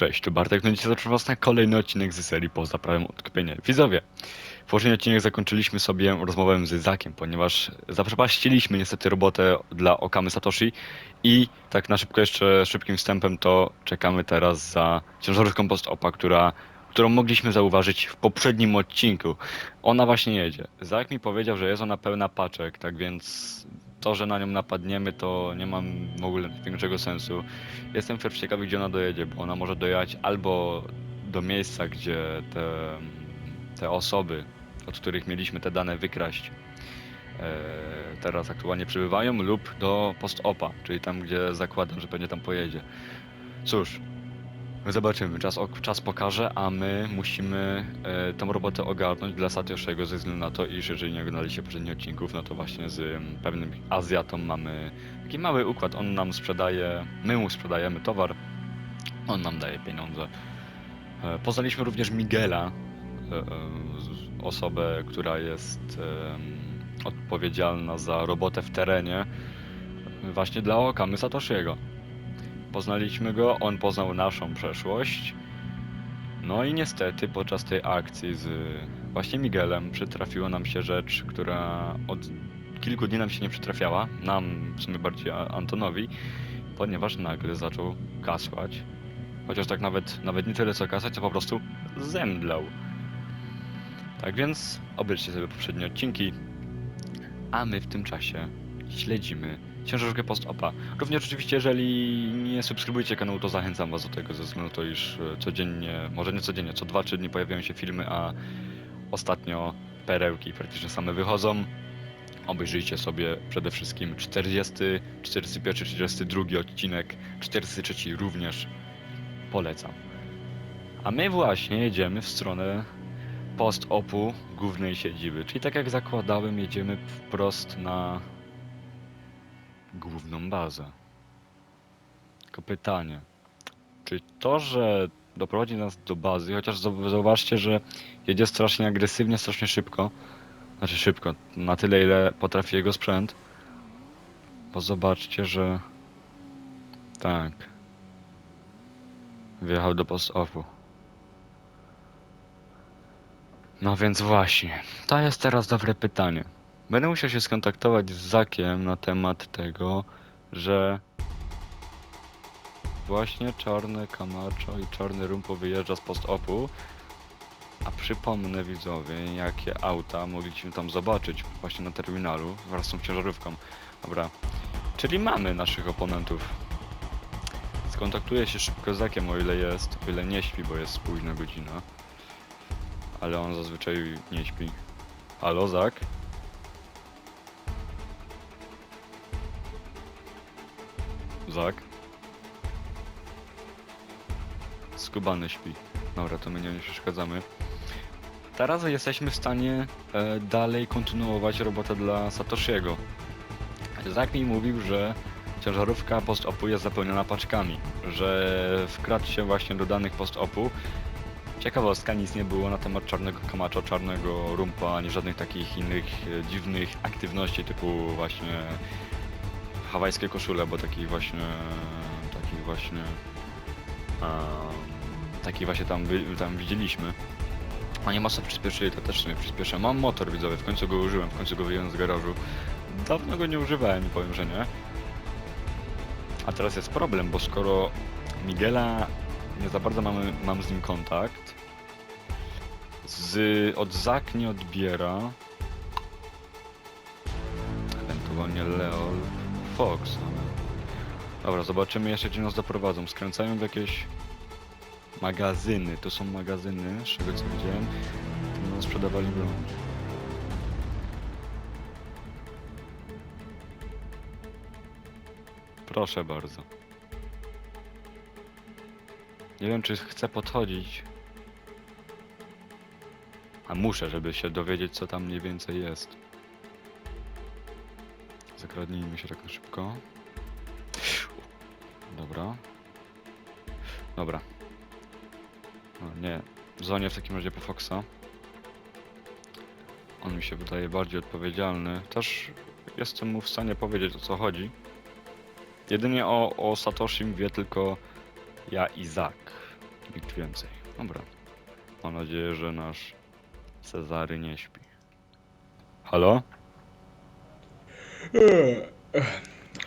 Cześć, tu Bartek, no dzisiaj zapraszam was na kolejny odcinek z serii Poza prawem odkupienia. Widzowie, poprzedni odcinek zakończyliśmy sobie rozmowę z Zakiem, ponieważ zaprzepaściliśmy niestety robotę dla Okamy Satoshi i tak na szybko jeszcze szybkim wstępem to czekamy teraz za ciężarówką post-opa, która, którą mogliśmy zauważyć w poprzednim odcinku. Ona właśnie jedzie. Zak mi powiedział, że jest ona pełna paczek, tak więc to, że na nią napadniemy to nie mam w ogóle większego sensu. Jestem wciąż ciekawy, gdzie ona dojedzie, bo ona może dojechać albo do miejsca, gdzie te, te osoby, od których mieliśmy te dane wykraść, e, teraz aktualnie przebywają, lub do post-opa, czyli tam, gdzie zakładam, że pewnie tam pojedzie. Cóż, zobaczymy, czas, czas pokaże, a my musimy e, tą robotę ogarnąć dla Satioshiego ze względu na to, iż jeżeli nie oglądaliście poprzednich odcinków, no to właśnie z pewnym Azjatą mamy taki mały układ. On nam sprzedaje, my mu sprzedajemy towar, on nam daje pieniądze. E, Poznaliśmy również Miguela, e, e, osobę, która jest em, odpowiedzialna za robotę w terenie, właśnie dla Okamy Satoshiego. Poznaliśmy go, on poznał naszą przeszłość. No i niestety podczas tej akcji z właśnie Miguelem przytrafiła nam się rzecz, która od kilku dni nam się nie przytrafiała, nam w sumie bardziej Antonowi, ponieważ nagle zaczął kasłać. Chociaż tak nawet, nawet nie tyle co kasać, co po prostu zemdlał. Tak więc obejrzcie sobie poprzednie odcinki, a my w tym czasie śledzimy ciężarówkę post-opa. Również oczywiście, jeżeli nie subskrybujecie kanału, to zachęcam was do tego, ze względu na to, iż e, codziennie, może nie codziennie, co 2-3 dni pojawiają się filmy, a ostatnio perełki praktycznie same wychodzą. Obejrzyjcie sobie przede wszystkim 40, 41, 42 odcinek, 43 również polecam. A my właśnie jedziemy w stronę post-opu głównej siedziby, czyli tak jak zakładałem, jedziemy wprost na główną bazę. Tylko pytanie, czy to, że doprowadzi nas do bazy, chociaż zau- zauważcie, że jedzie strasznie agresywnie, strasznie szybko, znaczy szybko, na tyle ile potrafi jego sprzęt, bo zobaczcie, że tak, wjechał do post-opu. No więc właśnie, to jest teraz dobre pytanie. Będę musiał się skontaktować z Zakiem na temat tego, że właśnie czarne Camacho i czarny Rumpo wyjeżdża z post-opu. A przypomnę widzowie, jakie auta mogliśmy tam zobaczyć właśnie na terminalu wraz z tą ciężarówką. Dobra, czyli mamy naszych oponentów. Skontaktuję się szybko z Zakiem, o ile jest, o ile nie śpi, bo jest późna godzina. Ale on zazwyczaj nie śpi. Halo, Zak? Zak? Skubany śpi. Dobra, to my nie przeszkadzamy. Teraz jesteśmy w stanie e, dalej kontynuować robotę dla Satoshiego. Zak mi mówił, że ciężarówka post-opu jest zapełniona paczkami, że wkradł się właśnie do danych post-opu. Ciekawostka, nic nie było na temat czarnego kamacza, czarnego rumpa, ani żadnych takich innych e, dziwnych aktywności typu właśnie hawajskie koszule, bo takich właśnie takich właśnie takich właśnie tam, tam widzieliśmy. Oni mocno przyspieszyli, to też sobie przyspieszę. Mam motor widzowy, w końcu go użyłem, w końcu go wyjąłem z garażu. Dawno go nie używałem, nie powiem, że nie. A teraz jest problem, bo skoro Miguela nie za bardzo mamy, mam z nim kontakt, z, od Zak nie odbiera, ewentualnie Leo, Fox. Dobra, zobaczymy jeszcze gdzie nas doprowadzą. Skręcają w jakieś magazyny. To są magazyny, z czego co widziałem. Tam nam sprzedawali broń. Proszę bardzo. Nie wiem, czy chcę podchodzić. A muszę, żeby się dowiedzieć, co tam mniej więcej jest. Zakradnijmy się tak na szybko. Dobra. Dobra. No, nie. Dzwonię w takim razie po Foxa. On mi się wydaje bardziej odpowiedzialny. Też jestem mu w stanie powiedzieć o co chodzi. Jedynie o, o Satoshim wie tylko ja i Zak. Nikt więcej. Dobra. Mam nadzieję, że nasz Cezary nie śpi. Halo?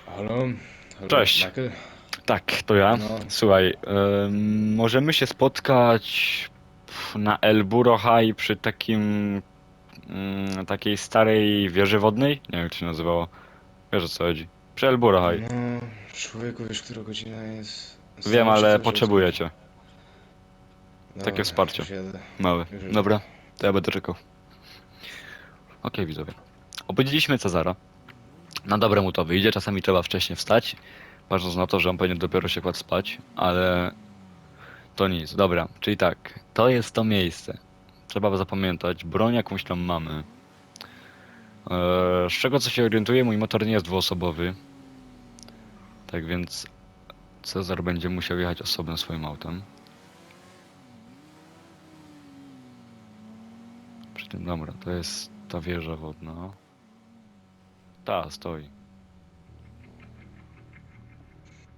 Halo? Halo? Cześć. Michael? Tak, to ja. No. Słuchaj, em, możemy się spotkać na El Burro High przy takim mm, takiej starej wieży wodnej? Nie wiem jak to się nazywało. Wiesz o co chodzi. Przy El Burro High. No, człowieku, wiesz, która godzina jest? Wiem, Staram się ale potrzebuję cię. Dobra, takie wsparcie. już jadę. Mały. Już, już. Dobra, to ja będę czekał. Okej, widzowie. Obudziliśmy Cezara. Na dobre mu to wyjdzie, czasami trzeba wcześniej wstać. Patrząc na to, że on pewnie dopiero się kładł spać, ale to nic. Dobra, czyli tak, to jest to miejsce. Trzeba zapamiętać, broń jakąś tam mamy. Eee, z czego co się orientuję, mój motor nie jest dwuosobowy. Tak więc Cezar będzie musiał jechać osobnym swoim autem. Przy tym, dobra, to jest ta wieża wodna. Ta, stoi.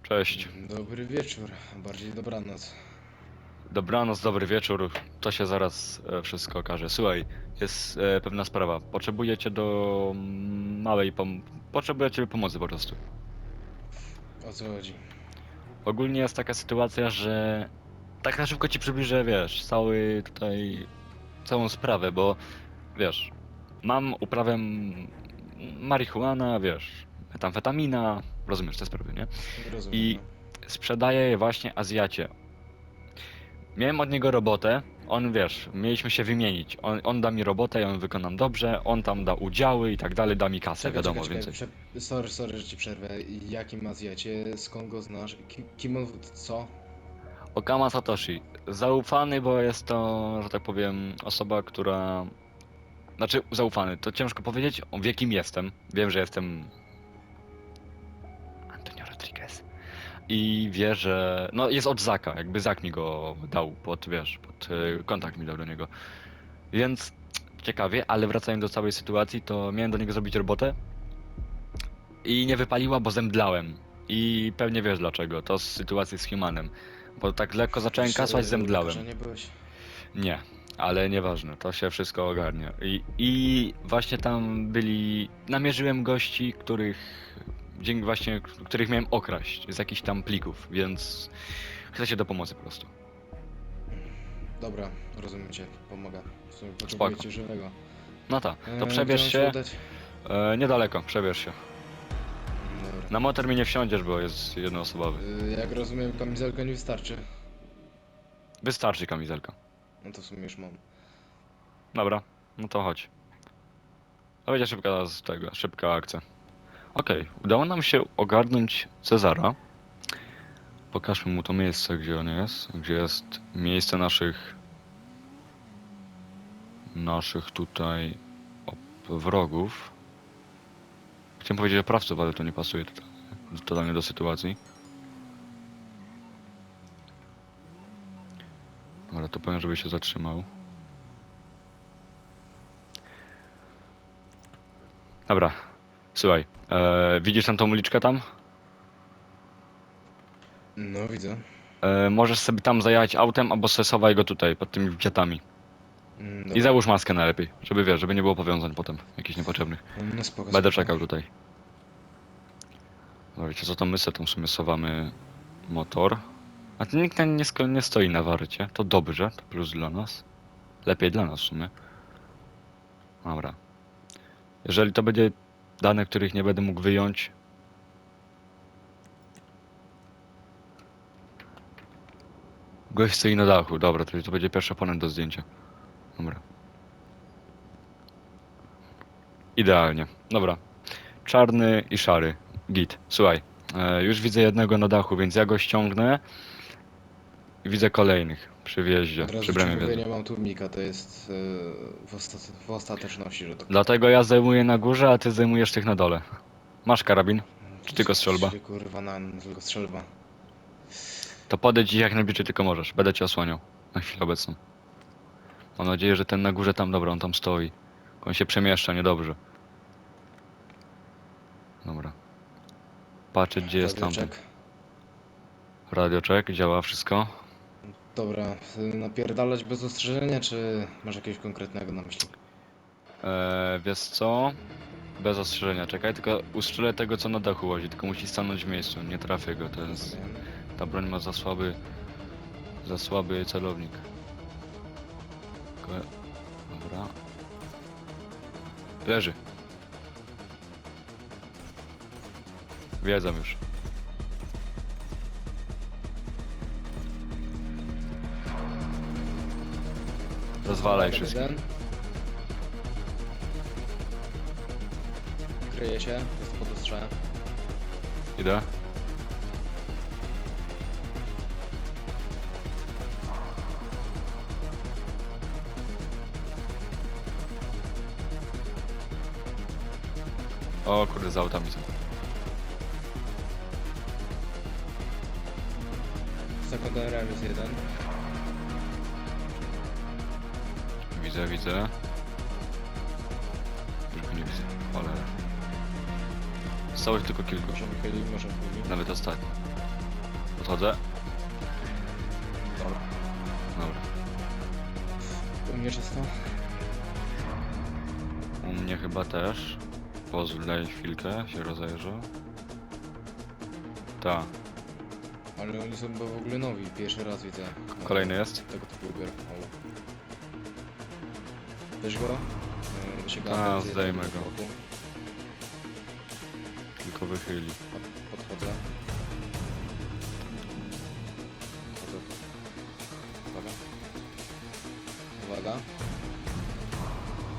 Cześć. Dobry wieczór, a bardziej dobranoc. Dobranoc, dobry wieczór. To się zaraz e, wszystko okaże. Słuchaj, jest e, pewna sprawa. Potrzebujecie do mm, małej pom... Potrzebujecie pomocy po prostu. O co chodzi? Ogólnie jest taka sytuacja, że tak na szybko ci przybliżę, wiesz, cały tutaj, całą sprawę, bo wiesz, mam uprawę marihuana, wiesz, metamfetamina, rozumiesz te sprawy, nie? Rozumiem. I- Sprzedaję je właśnie Azjacie. Miałem od niego robotę, on wiesz, mieliśmy się wymienić. On, on da mi robotę, ja ją wykonam dobrze, on tam da udziały i tak dalej, da mi kasę, Czekaj, wiadomo, czekaj, więcej. czekaj, prze... Sorry, sorry, że ci przerwę. Jakim Azjacie? Skąd go znasz? Ki- Kim on... co? Okama Satoshi. Zaufany, bo jest to, że tak powiem, osoba, która. Znaczy, zaufany, to ciężko powiedzieć, o, wie kim jestem. Wiem, że jestem. Antonio Rodriguez. I wie, że. No, jest od Zaka, jakby Zak mi go dał pod, wiesz, pod e, kontakt mi dał do niego. Więc ciekawie, ale wracając do całej sytuacji, to miałem do niego zrobić robotę. I nie wypaliła, bo zemdlałem. I pewnie wiesz dlaczego. To z sytuacji z Humanem. Bo tak lekko zacząłem kasłać, zemdlałem. nie byłeś? Nie, ale nieważne, to się wszystko ogarnia. I, I właśnie tam byli. Namierzyłem gości, których. Dzięki właśnie, których miałem okraść z jakichś tam plików, więc chcę się do pomocy po prostu. Dobra, rozumiem cię, Spoko. potrzebujecie żywego. No tak, to gdzie przebierz się. E, niedaleko, przebierz się. Dobra. Na motor mi nie wsiądziesz, bo jest jednoosobowy. Y, Jak rozumiem, kamizelka nie wystarczy. Wystarczy kamizelka. No to w sumie już mam. Dobra, no to chodź. To będzie szybka z tego, szybka akcja. Okej, udało nam się ogarnąć Cezara. Pokażmy mu to miejsce, gdzie on jest. Gdzie jest miejsce naszych naszych tutaj wrogów. Chciałem powiedzieć oprawców, ale to nie pasuje totalnie, totalnie do sytuacji. Dobra, to powiem, żeby się zatrzymał. Dobra, słuchaj, e, widzisz tam tą uliczkę tam? No, widzę. E, możesz sobie tam zajechać autem albo stresowaj go tutaj, pod tymi kwiatami. Mm, I dobra. załóż maskę najlepiej, żeby wiesz, żeby nie było powiązań potem, jakichś niepotrzebnych. No spoko, Będę spoko. czekał tutaj. No wiecie co, to my tam w sumie sowamy motor. A to nikt nie, nie stoi na warcie, to dobrze, to plus dla nas. Lepiej dla nas w sumie. Dobra. Jeżeli to będzie dane, których nie będę mógł wyjąć, Gość stoi na dachu, dobra, to, to będzie pierwszy oponent do zdjęcia. Dobra. Idealnie. Dobra. Czarny i szary. Git. Słuchaj, e, już widzę jednego na dachu, więc ja go ściągnę. Widzę kolejnych przy wjeździe, Od razu przy ci bramie mówię, wjazdu. nie mam tłumika, to jest y, w, osta- w ostateczności, że to... Dlatego ja zajmuję na górze, a ty zajmujesz tych na dole. Masz karabin? czy tylko strzelba? Czy, Kurwa, na, tylko strzelba. To podejdź ich jak najbliżej tylko możesz. Będę cię osłaniał. Na chwilę obecną. Mam nadzieję, że ten na górze tam, dobra, on tam stoi. On się przemieszcza, niedobrze. Dobra. Patrzę, gdzie jest tamten. Radioczek, działa wszystko. Dobra, y, napierdalać bez ostrzeżenia, czy masz jakiegoś konkretnego na myśli? Eee, wiesz co? Bez ostrzeżenia, czekaj, tylko ustrzelę tego co na dachu łazi, tylko musi stanąć w miejscu, nie trafię go, to jest... Rozumiem. Ta broń ma za słaby... za słaby celownik. Tylko- Dobra. Leży. Wiedzą już. Rozwalaj wszystkich. jeden. Kryje się, jest pod ostrzałem. Idę. O kurde, za autami są. Za jest jeden. Widzę, widzę. Tylko nie widzę. Cholera. Zostało ich tylko kilku. Nawet ostatni. Podchodzę. Dobra. Dobra. U mnie czysto? U mnie chyba też. Pozwól, daj chwilkę, się rozejrzę. Ta. Ale oni są chyba w ogóle nowi, pierwszy raz widzę. Kolejny jest? Tego typu. O. Weź go. Yy, A, zdejmę go. boku. Tylko wychyli. Pod- Podchodzę. Podchodzę tu. Uwaga. Uwaga.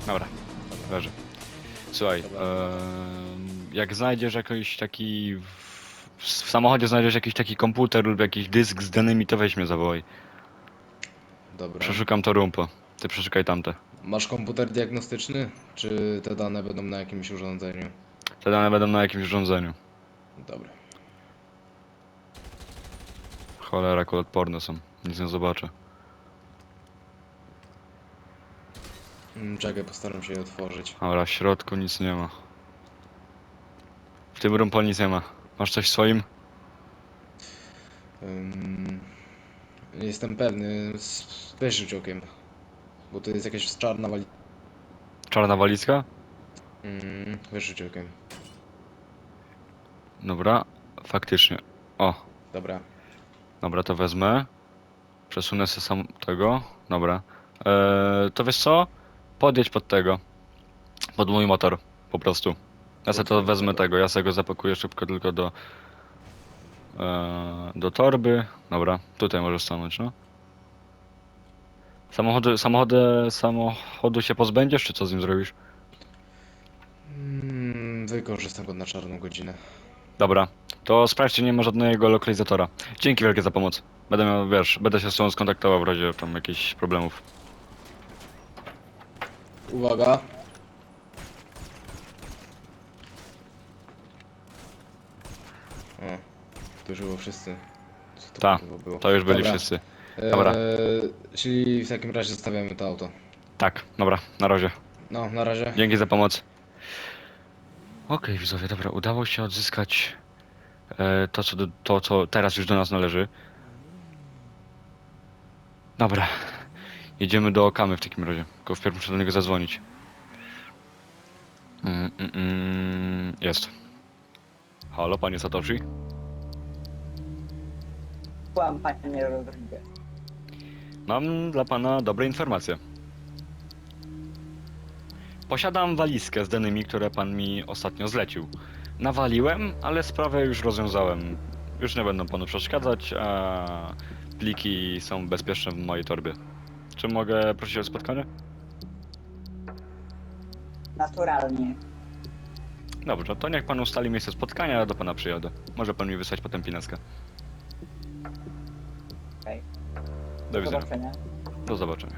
Dobra, leży. Słuchaj, Dobra. em, jak znajdziesz jakiś taki... W, w samochodzie znajdziesz jakiś taki komputer lub jakiś dysk z danymi, to weź mnie zawołaj. Dobra. Przeszukam to rumpo. Ty przeszukaj tamte. Masz komputer diagnostyczny? Czy te dane będą na jakimś urządzeniu? Te dane będą na jakimś urządzeniu. Dobra. Cholera, odporne są. Nic nie zobaczę. Mm, Czekaj, postaram się je otworzyć. Dobra, w środku nic nie ma. W tym rumpo nic nie ma. Masz coś w swoim? Ym, jestem pewny. S- Weź rzuć okiem. Bo to jest jakaś czarna wali... Czarna walizka? Mm, rzuć okiem. Dobra, faktycznie. O, Dobra. dobra, to wezmę. Przesunę sobie sam tego. Dobra. Eee, to wiesz co? Podjedź pod tego. Pod mój motor. Po prostu. Ja sobie to wezmę tego. Ja sobie go zapakuję szybko tylko do... Eee, do torby. Dobra, tutaj możesz stanąć, no. Samochody, samochody, samochodu się pozbędziesz, czy co z nim zrobisz? Mm, wykorzystam go na czarną godzinę. Dobra, to sprawdź, czy nie ma żadnego lokalizatora. Dzięki wielkie za pomoc. Będę miał, wiesz, będę się z tobą skontaktował w razie tam jakichś problemów. Uwaga. O, to już było wszyscy. Co to Ta, kurwa było? To już byli Dobra. wszyscy. Dobra. Eee, czyli w takim razie zostawiamy to auto. Tak, dobra, na razie. No, na razie. Dzięki za pomoc. Okej, widzowie, dobra, udało się odzyskać e, to, co do, to, co teraz już do nas należy. Dobra, jedziemy do Okamy w takim razie. Tylko wpierw muszę do niego zadzwonić. Mm, mm, mm, jest. Halo, panie Satoshi? Kłam, panie Rodriguez. Mam dla pana dobre informacje. Posiadam walizkę z danymi, które pan mi ostatnio zlecił. Nawaliłem, ale sprawę już rozwiązałem. Już nie będą panu przeszkadzać, a pliki są bezpieczne w mojej torbie. Czy mogę prosić o spotkanie? Naturalnie. Dobrze, to niech pan ustali miejsce spotkania, a do pana przyjadę. Może pan mi wysłać potem pineskę. Okej. Do widzenia. zobaczenia. Do zobaczenia.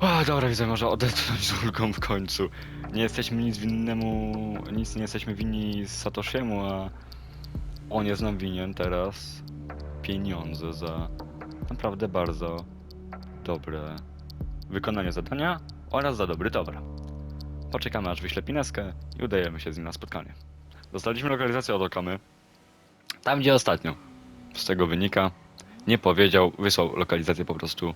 O, dobra, widzę, może odetchnąć z ulgą w końcu. Nie jesteśmy nic winnemu, nic nie jesteśmy winni Satoshiemu, a on jest nam winien teraz pieniądze za naprawdę bardzo dobre wykonanie zadania oraz za dobry towar. Poczekamy aż wyśle pineskę i udajemy się z nim na spotkanie. Dostaliśmy lokalizację od Okamy. Tam gdzie ostatnio. Z tego wynika, nie powiedział, wysłał lokalizację po prostu.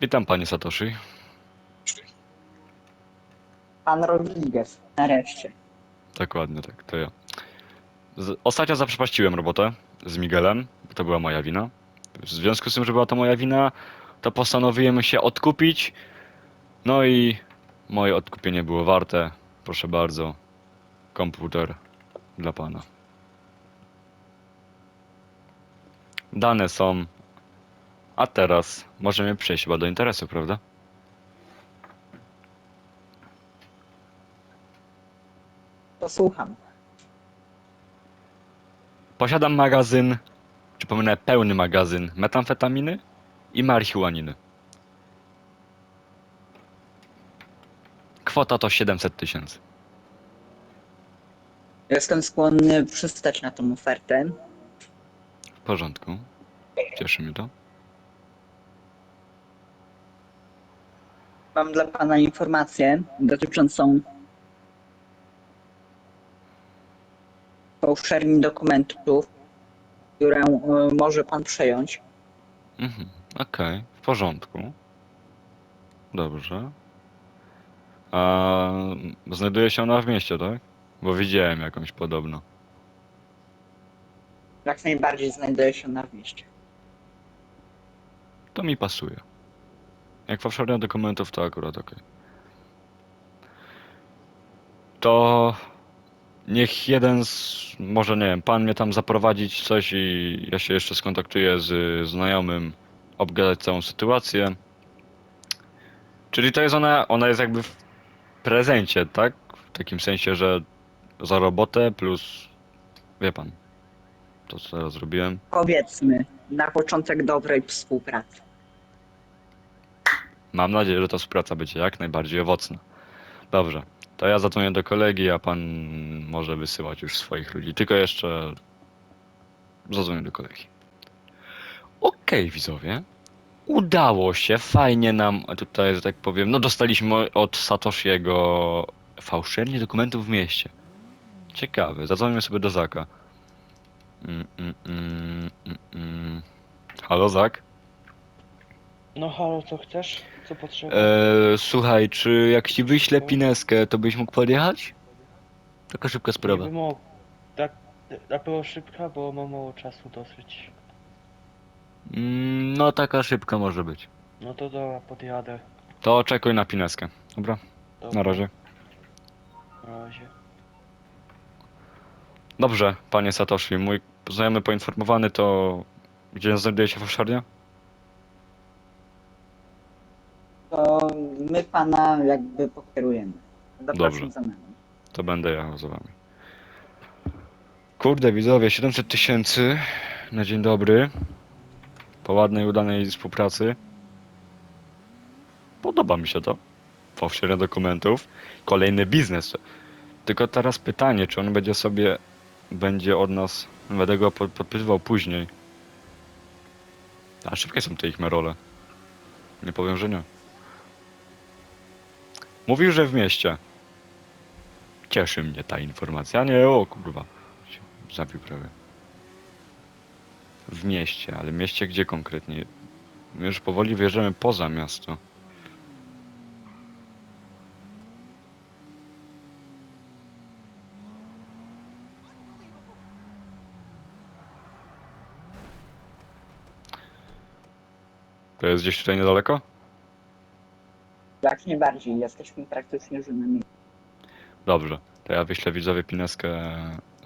Witam panie Satoshi. Pan Rodriguez. Nareszcie. Dokładnie tak, to ja. Z, ostatnio zaprzepaściłem robotę z Miguelem, bo to była moja wina. W związku z tym, że była to moja wina, to postanowiłem się odkupić. No i moje odkupienie było warte. Proszę bardzo, komputer dla pana. Dane są. A teraz możemy przejść chyba do interesu, prawda? Posłucham. Posiadam magazyn, przypomnę pełny magazyn metamfetaminy i marihuaniny. Kwota to 700 tysięcy. Jestem skłonny przystać na tą ofertę. W porządku. Cieszy mnie to. Mam dla pana informację dotyczącą fałszerni dokumentów, którą e, może pan przejąć. Mhm. Okej, w porządku. Dobrze. A znajduje się ona w mieście, tak? Bo widziałem jakąś podobno. Jak najbardziej znajduje się na mieście. To mi pasuje. Jak fałszowanie dokumentów, to akurat okej. To niech jeden z, może nie wiem, pan mnie tam zaprowadzić coś i ja się jeszcze skontaktuję z znajomym, obgadać całą sytuację. Czyli to jest ona, ona jest jakby w prezencie, tak? W takim sensie, że za robotę plus, wie pan, to co teraz zrobiłem. Powiedzmy, na początek dobrej współpracy. Mam nadzieję, że ta współpraca będzie jak najbardziej owocna. Dobrze, to ja zadzwonię do kolegi, a pan może wysyłać już swoich ludzi. Tylko jeszcze zadzwonię do kolegi. Okej, widzowie. Udało się, fajnie nam tutaj, że tak powiem, no dostaliśmy od Satoshiego fałszernie dokumentów w mieście. Ciekawe, zadzwonimy sobie do Zaka. Mm, mm, mm, mm, mm. Halo, Zak? No halo, co chcesz? Co potrzeba? Eee, słuchaj, czy jak ci wyślę pineskę, to byś mógł podjechać? Taka szybka sprawa. Nie mógł. Tak, tak było szybka, bo mam mało czasu dosyć. Mm, no taka szybka może być. No to dobra, podjadę. To oczekuj na pineskę. Dobra, Dobra, na razie. Na razie. Dobrze, panie Satoshi, mój znajomy poinformowany to... Gdzie znajduje się fałszarnia? To my pana jakby pokierujemy. Zapraszam Dobrze. za nami. To będę jechał za wami. Kurde, widzowie, 700 tysięcy na dzień dobry. Po ładnej, udanej współpracy. Podoba mi się to. Fałszerzenie dokumentów. Kolejny biznes. Tylko teraz pytanie, czy on będzie sobie, będzie od nas, będę go pod- podpytywał później. A szybkie są te ich merole. Nie powiem, że nie. Mówił, że w mieście. Cieszy mnie ta informacja. Nie, o kurwa. Zabił prawie. W mieście, ale mieście gdzie konkretnie? My już powoli wjeżdżamy poza miasto. To jest gdzieś tutaj niedaleko? Jak najbardziej, jesteśmy praktycznie miejscu. Dobrze, to ja wyślę widzowie pineskę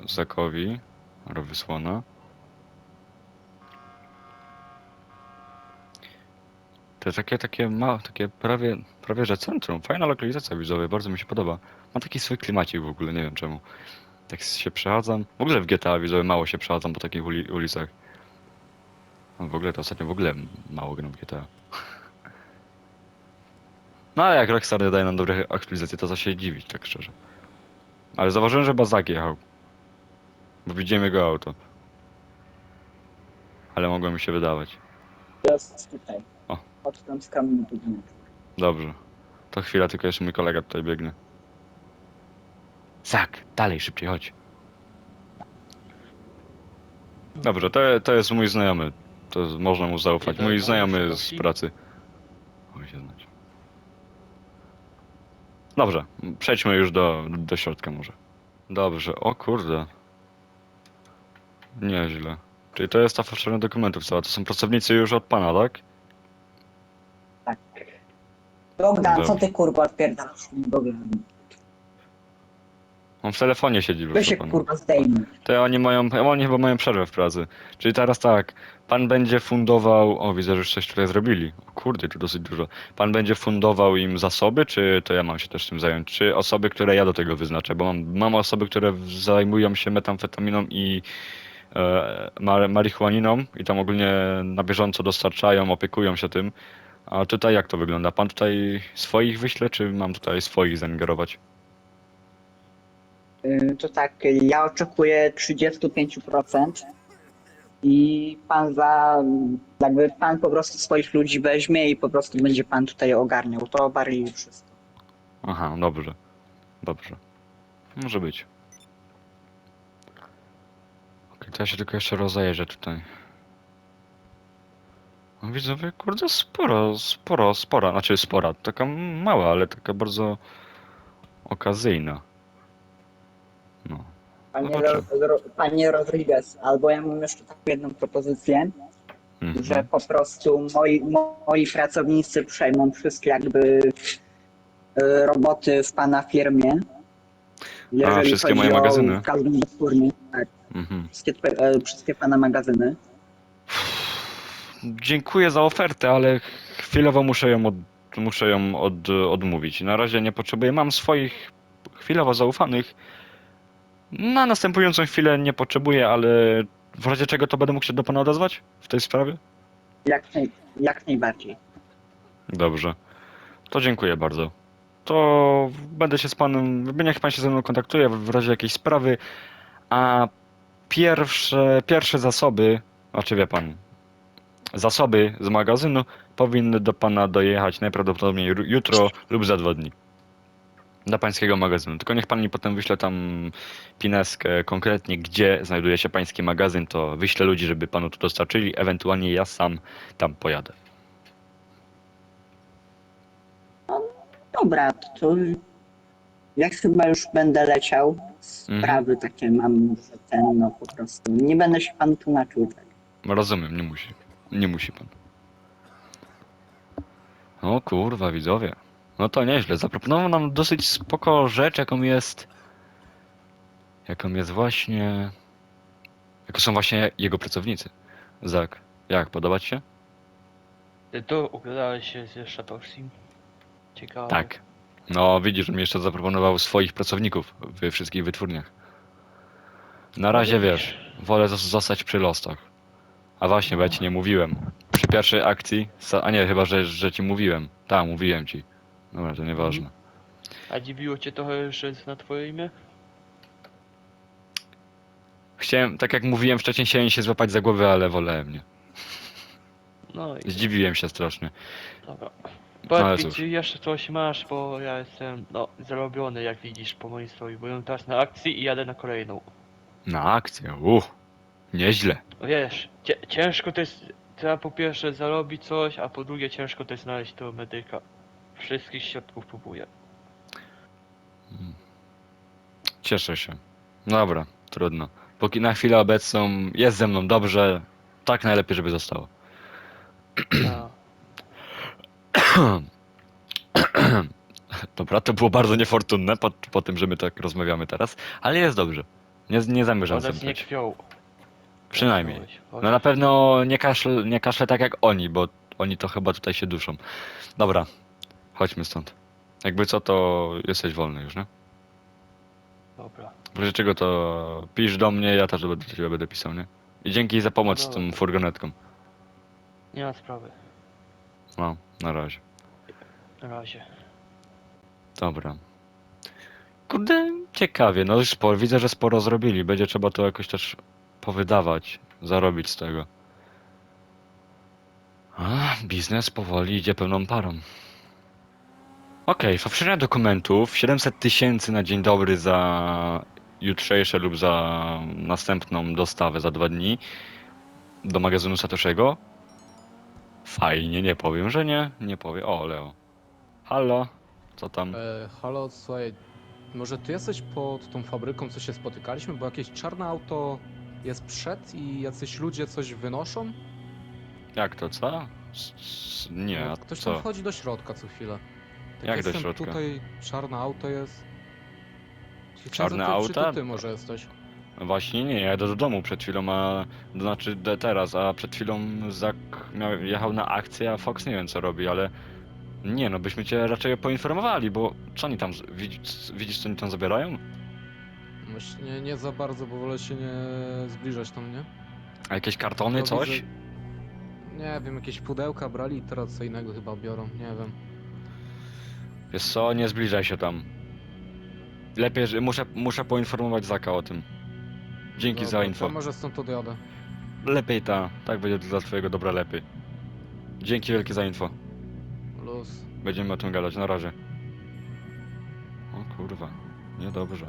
Zakowi, ale To jest takie, takie ma, takie prawie, prawie że centrum. Fajna lokalizacja widzowie, bardzo mi się podoba. Ma taki swój klimacik w ogóle, nie wiem czemu. Tak się przechadzam. W ogóle w GTA widzowie mało się przechadzam po takich uli ulicach. No w ogóle to ostatnio w ogóle mało gram w GTA. No a jak Rockstar daje nam dobre aktualizacje, to co się dziwić, tak szczerze. Ale zauważyłem, że Bazak jechał. Bo widziałem jego auto. Ale mogło mi się wydawać. Jest tutaj. O. Pod tą skromnym budynkiem. Dobrze. To chwila, tylko jeszcze mój kolega tutaj biegnie. Zak, dalej, szybciej, chodź. Dobrze, to, to jest mój znajomy. To można mu zaufać. Mój znajomy z pracy. Oj, się znać. Dobrze, przejdźmy już do, do środka może. Dobrze, o kurde. Nieźle. Czyli to jest ta fałszywa dokumentów cała. To są pracownicy już od pana? Tak. Bogdan, co ty kurwa odpierdalasz tym Bogdan? On w telefonie siedzi, proszę się pana. kurwa zdejmij. To oni mają, oni chyba mają przerwę w pracy. Czyli teraz tak, pan będzie fundował, o widzę, że już coś tutaj zrobili. O kurde, tu dosyć dużo. Pan będzie fundował im zasoby, czy to ja mam się też tym zająć? Czy osoby, które ja do tego wyznaczę? Bo mam, mam osoby, które zajmują się metamfetaminą i e, mar- marihuaniną i tam ogólnie na bieżąco dostarczają, opiekują się tym. A tutaj jak to wygląda? Pan tutaj swoich wyśle, czy mam tutaj swoich zaingerować? Y, To tak, ja oczekuję 35% i pan za, jakby pan po prostu swoich ludzi weźmie i po prostu będzie pan tutaj ogarniał. To bardziej wszystko. Aha, dobrze. Dobrze. Może być. Okej, to ja się tylko jeszcze rozejrzę tutaj. No widzowie, kurde, sporo, sporo, spora, znaczy spora, taka mała, ale taka bardzo okazyjna. No. Panie. Ro, Ro, panie Rodriguez, albo ja mam jeszcze taką jedną propozycję, Mhm. że po prostu moi, moi pracownicy przejmą wszystkie jakby y, roboty w pana firmie. Jeżeli wszystkie chodzi moje o magazyny? Każdą wytwórnię, tak, Mhm. wszystkie, twoje- e, wszystkie pana magazyny. Dziękuję za ofertę, ale chwilowo muszę ją, od, muszę ją od, odmówić. Na razie nie potrzebuję. Mam swoich chwilowo zaufanych. Na następującą chwilę nie potrzebuję, ale w razie czego to będę mógł się do pana odezwać w tej sprawie? Jak, naj, jak najbardziej. Dobrze. To dziękuję bardzo. To będę się z panem, niech pan się ze mną kontaktuje w razie jakiejś sprawy, a pierwsze, pierwsze zasoby, znaczy wie pan, zasoby z magazynu powinny do pana dojechać najprawdopodobniej ru- jutro lub za dwa dni. Do pańskiego magazynu. Tylko niech pan mi potem wyśle tam pineskę konkretnie, gdzie znajduje się pański magazyn, to wyślę ludzi, żeby panu to dostarczyli, ewentualnie ja sam tam pojadę. Dobra, to jak chyba już będę leciał, Mhm. sprawy takie mam, że ten, no po prostu, nie będę się panu tłumaczył. Tak. Rozumiem, nie musi. Nie musi pan. O kurwa, widzowie. No to nieźle. Zaproponował nam dosyć spoko rzecz, jaką jest. Jaką jest właśnie. Jaką są właśnie jego pracownicy. Zak, jak, podoba ci się? To ugadałeś się ze Shatoshim. Ciekawe. Tak. No, widzisz, mi jeszcze zaproponował swoich pracowników we wszystkich wytwórniach. Na razie wiesz, wolę zos- zostać przy losach. A właśnie, bo ja ci nie mówiłem. Przy pierwszej akcji, sa- a nie, chyba, że, że ci mówiłem. Tak, mówiłem ci. Dobra, to nieważne. A dziwiło cię trochę, że jest na twoje imię? Chciałem, tak jak mówiłem wcześniej, chciałem się złapać za głowę, ale wolałem nie. No i Zdziwiłem się strasznie. dobra. ale Powiedz mi, cóż. czy jeszcze coś masz, bo ja jestem, no, zarobiony, jak widzisz, po mojej stroju. Byłem teraz na akcji i jadę na kolejną. Na akcję, uch. Nieźle. Wiesz, cie, ciężko to jest, trzeba po pierwsze zarobić coś, a po drugie ciężko to jest znaleźć tego medyka. Wszystkich środków próbuję. Cieszę się. Dobra, trudno. Póki na chwilę obecną jest ze mną dobrze, tak najlepiej, żeby zostało. A, Dobra, to było bardzo niefortunne po, po tym, że my tak rozmawiamy teraz, ale jest dobrze. Nie, nie zamierzam Wobec nie zemdleć. krwią. Przynajmniej. No na pewno nie kaszle, nie kaszle tak jak oni, bo oni to chyba tutaj się duszą. Dobra, chodźmy stąd. Jakby co, to jesteś wolny już, nie? Dobra. W razie czego to pisz do mnie, ja też do do ciebie będę pisał, nie? I dzięki za pomoc z tą Dobra. furgonetką. Nie ma sprawy. No, na razie. Na razie. Dobra. Kurde, ciekawie, no już sporo, widzę, że sporo zrobili. Będzie trzeba to jakoś też powydawać, zarobić z tego. A, biznes powoli idzie pełną parą. Okej, fałszowania dokumentów 700 tysięcy na dzień dobry za jutrzejsze lub za następną dostawę za dwa dni do magazynu Satoshego. Fajnie, nie powiem, że nie. Nie powiem. O, Leo. Halo, co tam? E, halo, słuchaj, może ty jesteś pod tą fabryką, co się spotykaliśmy, bo jakieś czarne auto jest przed i jacyś ludzie coś wynoszą? Jak to, co? S- s- Nie, No, a Ktoś co? tam wchodzi do środka co chwilę. Tak Jak do jestem środka? tutaj czarne auto jest. Czarne zapytać, Czy auta? to ty może jesteś? Właśnie nie, ja jadę do domu przed chwilą, a to znaczy de- teraz, a przed chwilą Zak miał, jechał na akcję, a Fox nie wiem co robi, ale nie no, byśmy cię raczej poinformowali, bo co oni tam, z- widzisz co oni tam zabierają? Nie, nie za bardzo, bo wolę się nie zbliżać tam, nie? A jakieś kartony, No, coś? widzę- Nie wiem, jakieś pudełka brali i teraz co innego chyba biorą, nie wiem. Wiesz co, nie zbliżaj się tam. Lepiej, że muszę, muszę poinformować Zaka o tym. Dzięki Dobra, za to info. może stąd odjadę. Lepiej ta, tak będzie dla twojego dobra lepiej. Dzięki wielkie za info. Luz. Będziemy o tym gadać, na razie. O kurwa, niedobrze.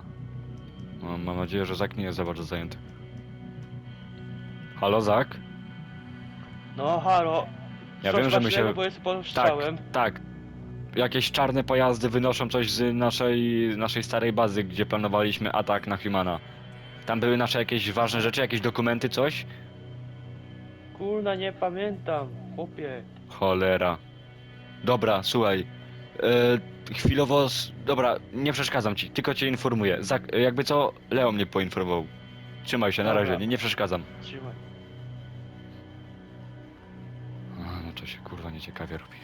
No, mam nadzieję, że Zak nie jest za bardzo zajęty. Halo Zak? No halo. Ja Coś wiem, że my ważnego, się- Bo jest pod Tak, strzałem. tak. Jakieś czarne pojazdy wynoszą coś z naszej, naszej starej bazy, gdzie planowaliśmy atak na Humana. Tam były nasze jakieś ważne rzeczy, jakieś dokumenty, coś? Kurna, nie pamiętam. Chłopie. Cholera. Dobra, słuchaj. E, chwilowo. s- Dobra, nie przeszkadzam ci, tylko cię informuję. Zak, jakby co, Leo mnie poinformował. Trzymaj się, na Dobra. razie, nie, nie przeszkadzam. Trzymaj. A, no to się kurwa nieciekawie robi.